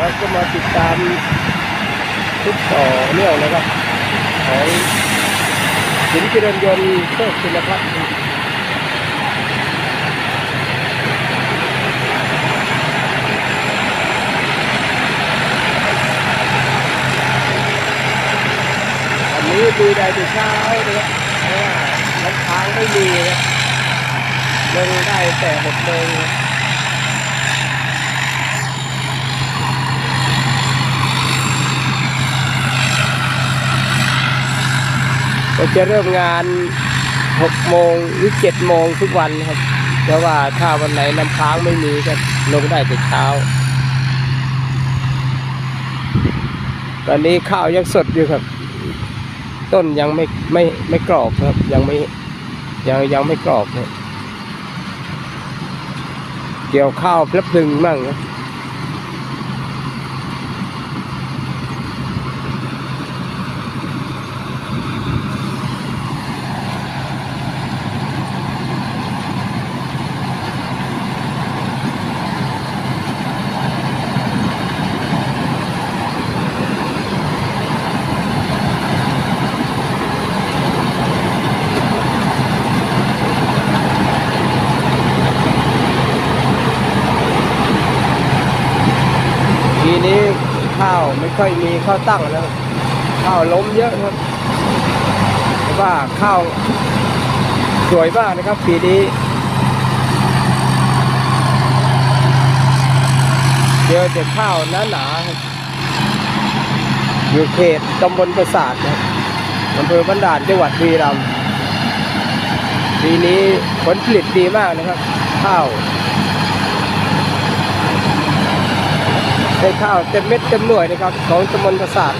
แล้วก็มาติดตามทุกต่อเนื่องนะครับ ของสินเจริญยนต์โชคศิลพัฒน์อันนี้ดูได้แต่เช้านะครับเพราะว่าน้ำค้างไม่มีนะลงได้แต่หกโมง ก็จะเริ่มงาน6โมงหรือ7โมงทุกวันครับ แต่ว่าถ้าวันไหนน้ำค้างไม่มีก็ลงได้แต่เช้า ตอนนี้ข้าวยังสดอยู่ครับ ต้นยังไม่ไม่ไม่กรอบครับ ยังไม่ยังยังไม่กรอบครับเกี่ยวข้าวพลับพลึงมั่งครับ ปีนี้ข้าวไม่ค่อยมีข้าวตั้งแล้วข้าวล้มเยอะครับแต่ว่าข้าวสวยมากนะครับ ปีนี้ เจอแต่ข้าวหนาหนาอยู่เขตตำบลประสาทนะอำเภอบันดาลจังหวัดบุรีรัมย์ปีนี้ผลผลิตดีมากนะครับ ข้าว ได้ข้าวเต็มเม็ดเต็มหน่วยนะครับของตำบลประสาท